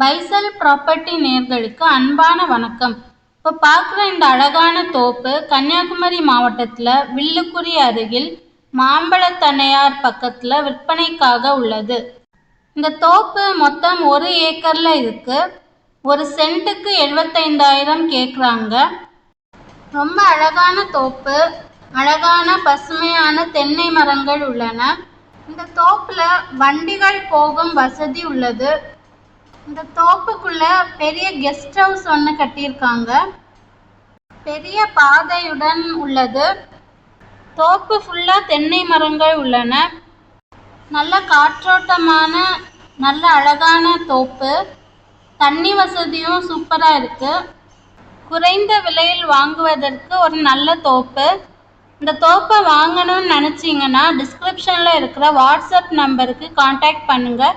பைசல் property நேர்களுக்கு அன்பான வணக்கம். இப்போ பார்க்குற இந்த அழகான தோப்பு கன்னியாகுமரி மாவட்டத்தில் வில்லுக்குரி அருகில் மாம்பழத்தனையார் பக்கத்தில் விற்பனைக்காக உள்ளது. இந்த தோப்பு மொத்தம் ஒரு ஏக்கரில் இருக்கு. ஒரு சென்ட்டுக்கு எழுபத்தைந்தாயிரம் கேட்குறாங்க ரொம்ப அழகான தோப்பு அழகான பசுமையான தென்னை மரங்கள் உள்ளன. இந்த தோப்பில் வண்டிகள் போகும் வசதி உள்ளது. இந்த தோப்புக்குள்ள பெரிய கெஸ்ட் ஹவுஸ் ஒன்று கட்டியிருக்காங்க. பெரிய பாதையுடன் உள்ளது. தோப்பு ஃபுல்லா தென்னை மரங்கள் உள்ளன. நல்ல காற்றோட்டமான நல்ல அழகான தோப்பு. தண்ணி வசதியும் சூப்பராக இருக்கு. குறைந்த விலையில் வாங்குவதற்கு ஒரு நல்ல தோப்பு. இந்த தோப்பை வாங்கணும்னு நினச்சிங்கன்னா டிஸ்கிரிப்ஷனில் இருக்கிற வாட்ஸ்அப் நம்பருக்கு காண்டாக்ட் பண்ணுங்கள்